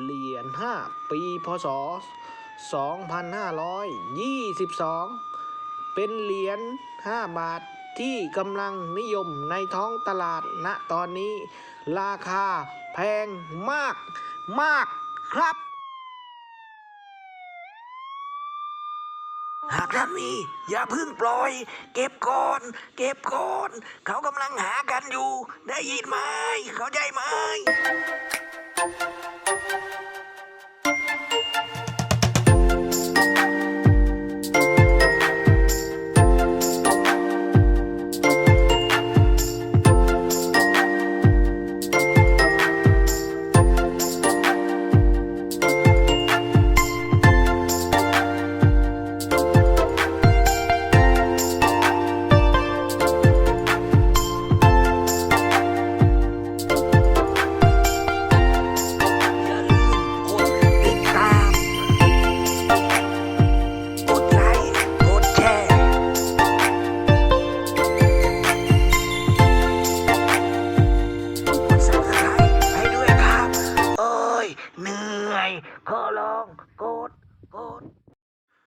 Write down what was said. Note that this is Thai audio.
เหรียญ5ปีพศ 2522 เป็นเหรียญ5บาทที่กำลังนิยมในท้องตลาดณตอนนี้ ราคาแพงมากมากครับ หากท่านมีอย่าเพึ่งปล่อย เก็บก่อน เก็บก่อน เขากำลังหากันอยู่ ได้ยินไหม เขาใจไหม เหนื่อย ขอลองกดกด